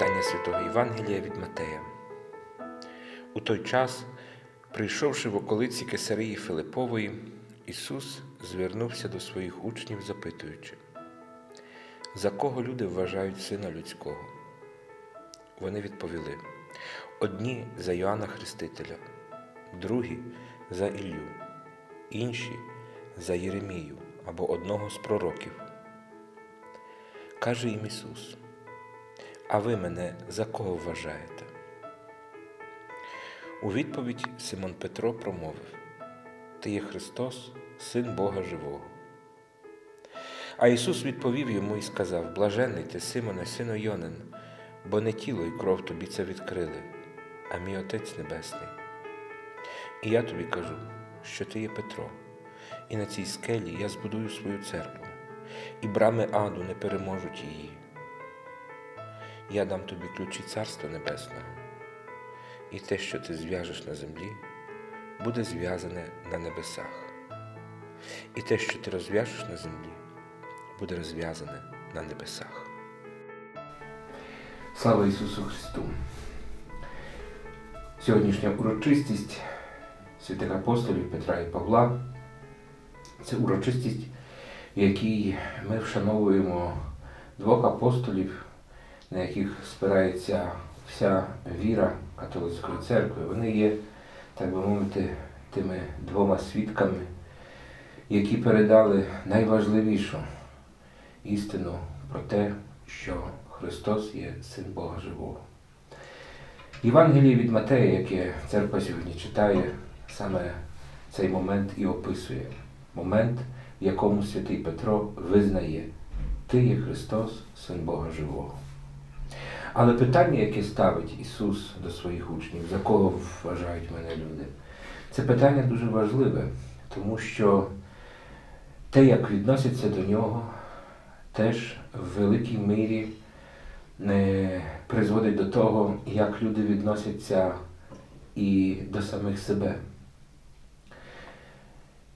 Читання Святого Євангелія від Матея. У той час, прийшовши в околиці Кесарії Филипової, Ісус звернувся до своїх учнів, запитуючи, за кого люди вважають Сина Людського? Вони відповіли: одні за Йоанна Хрестителя, другі за Іллю, інші за Єремію або одного з пророків. Каже їм Ісус, а ви мене за кого вважаєте? У відповідь Симон Петро промовив: Ти є Христос, Син Бога Живого. А Ісус відповів йому і сказав: Блажений ти, Симоне, сину Йонин, бо не тіло і кров тобі це відкрили, а мій Отець Небесний. І я тобі кажу, що ти є Петро, і на цій скелі я збудую свою церкву, і брами аду не переможуть її. Я дам тобі ключі Царства Небесного, і те, що ти зв'яжеш на землі, буде зв'язане на небесах, і те, що ти розв'яжеш на землі, буде розв'язане на небесах. Слава Ісусу Христу! Сьогоднішня урочистість святих апостолів Петра і Павла це урочистість, в якій ми вшановуємо двох апостолів, на яких спирається вся віра католицької церкви. Вони є, так би мовити, тими двома свідками, які передали найважливішу істину про те, що Христос є Син Бога Живого. Євангеліє від Матея, яке церква сьогодні читає, саме цей момент і описує. Момент, в якому святий Петро визнає, Ти є Христос, Син Бога Живого. Але питання, яке ставить Ісус до своїх учнів, за кого вважають мене люди, це питання дуже важливе, тому що те, як відносяться до нього, теж в великій мірі не призводить до того, як люди відносяться і до самих себе.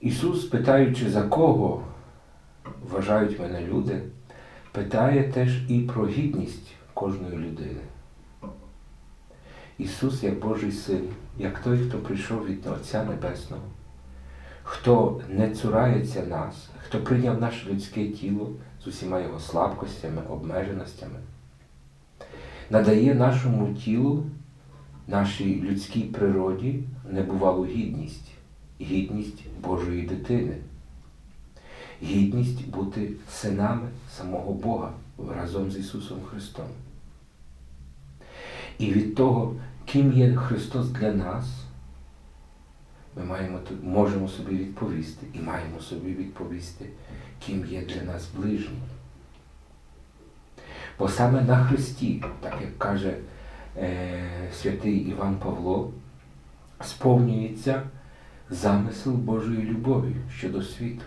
Ісус, питаючи, за кого вважають мене люди, питає теж і про гідність кожної людини. Ісус, як Божий Син, як той, хто прийшов від Отця Небесного, хто не цурається нас, хто прийняв наше людське тіло з усіма його слабкостями, обмеженостями, надає нашому тілу, нашій людській природі небувалу гідність, гідність Божої дитини, гідність бути синами самого Бога разом з Ісусом Христом. І від того, ким є Христос для нас, ми маємо, можемо собі відповісти і маємо собі відповісти, ким є для нас ближній. Бо саме на Христі, так як каже е, святий Іван Павло, сповнюється замисел Божої любові щодо світу.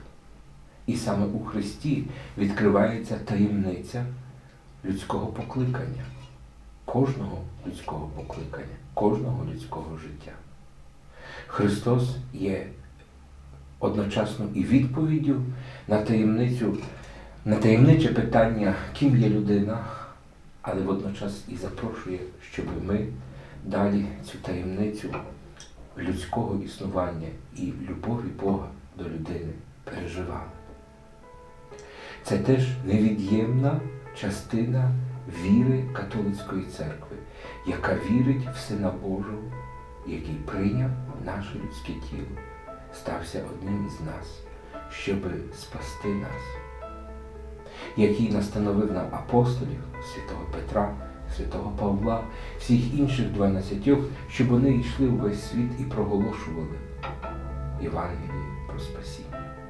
І саме у Христі відкривається таємниця людського покликання, кожного людського покликання, кожного людського життя. Христос є одночасно і відповіддю на таємницю, на таємниче питання, ким є людина, але водночас і запрошує, щоб ми далі цю таємницю людського існування і любові Бога Це теж невід'ємна частина віри католицької церкви, яка вірить в Сина Божого, який прийняв наше людське тіло, стався одним із нас, щоб спасти нас, який настановив нам апостолів святого Петра, святого Павла, всіх інших дванадцятьох, щоб вони йшли у весь світ і проголошували Євангеліє про спасіння.